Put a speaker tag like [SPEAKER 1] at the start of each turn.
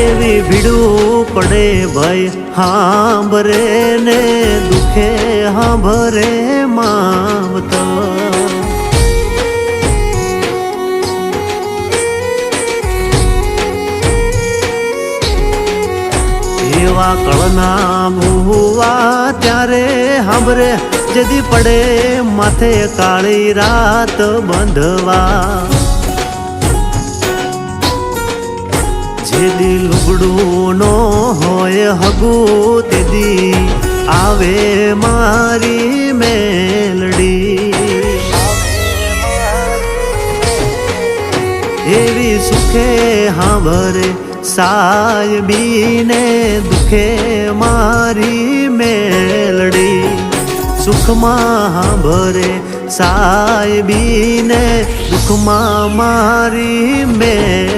[SPEAKER 1] એવી ભીડું પડે ભાઈ હાંભરે ને દુખે, હાંભરે માવતર એવા કળના ભૂવા ત્યારે હાંભરે, જદી પડે માથે કાળી રાત બંધવા. જેદી લુગડું હોય હગુ દીદી આવે મારી મેલડી. એવી સુખે હાંભરે, સાયબીને દુખે મારી મેલડી. સુખમાં હાંભરે, સાયબીને દુખમાં મારી મેલડી